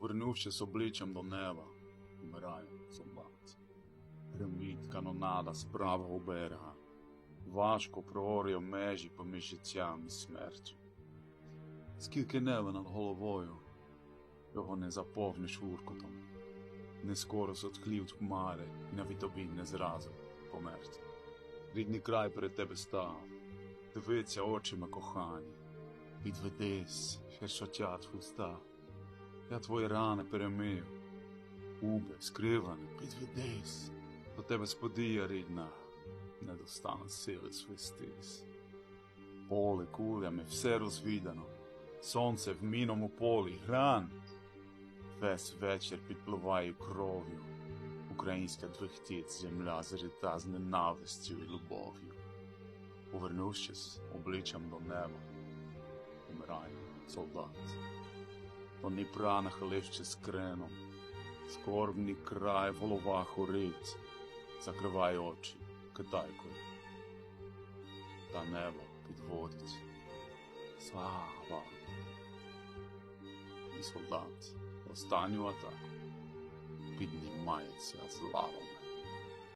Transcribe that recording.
Повернувшись обличчям до неба, вмираю собаці. Гримить канонада з правого берега. Важко проорює межі поміж життям і смертю. Скільки неба над головою, його не заповниш гуркотом. Не скоро сотхлівт хмари, і навіть тобі не зразу померти. Рідний край перед тебе став, дивиться очима кохані. Відведись, ще шотять вуста. Я твої рани перемив, губи скривлені, підведись. До тебе сподія рідна, не достане сили свистись. Поле кулями, все розвідано, сонце в міному полі, гран. Весь вечір підпливає кров'ю. Українська двихтить земля зрита з ненавистю і любов'ю. Повернувшись обличчям до неба, вмирає солдат. То Дніпра нахилившись креном, скорбний край в головах горить, закриває очі китайкою. Та небо підводить. Слава! І солдат останню атаку піднімається з лавом.